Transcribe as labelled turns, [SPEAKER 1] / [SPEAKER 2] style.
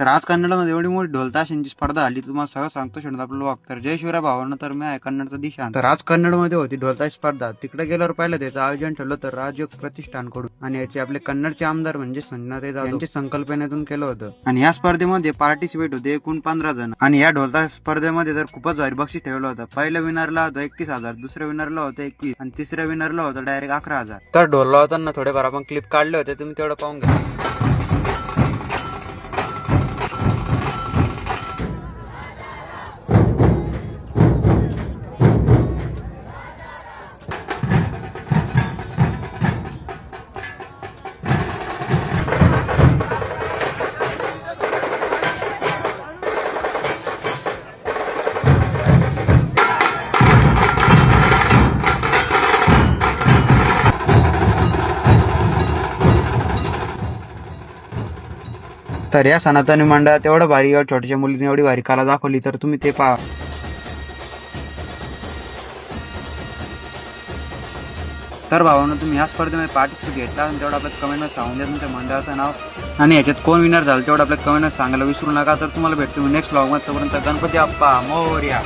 [SPEAKER 1] तर आज कन्नडमध्ये एवढी मोठी ढोलताशांची स्पर्धा आली तुम्हाला सगळं सांगतो शेवट आपलं वाग तर जय शिवराय भावानं तर मी आहे कन्नडचा दिशा तर आज कन्नडमध्ये होती ढोलताश स्पर्धा. तिकडे गेल्यावर पाहिलं त्याचं आयोजन ठेवलं तर राजयोग प्रतिष्ठानकडून. आणि याचे आपले कन्नडचे आमदार म्हणजे संजनाते जाधव. यांच्या संकल्पनेतून केलं होतं. आणि या स्पर्धेमध्ये पार्टिसिपेट होते एकूण पंधरा जण. आणि या ढोलताश स्पर्धेमध्ये तर खूपच भारी बक्षीस ठेवलं होतं. पहिल्या विनरला होतं एकतीस हजार दुसऱ्या विनरला होतं एकवीस आणि तिसऱ्या विनरला होतं डायरेक्ट अकरा हजार. तर ढोलला होताना थोडेफार आपण क्लिप काढले होते तुम्ही तेवढं पाहून घ्या. तर या सनातनी मंडळात एवढं भारी एवढ्या छोट्याशा मुलीने एवढी भारी कला दाखवली तर तुम्ही ते पहा. तर भावानं तुम्ही या स्पर्धेमध्ये पार्टिसिपेट घेतला आणि तेवढं आपल्या कमेंटमध्ये सांगून द्या तुमच्या मंडळाचं नाव. आणि याच्यात कोण विनर झालं तेवढं आपल्या कमेंटमध्ये सांगायला विसरू नका. तर तुम्हाला भेटतो नेक्स्ट ब्लॉगमध्ये तोपर्यंत गणपती अप्पा मोर्या.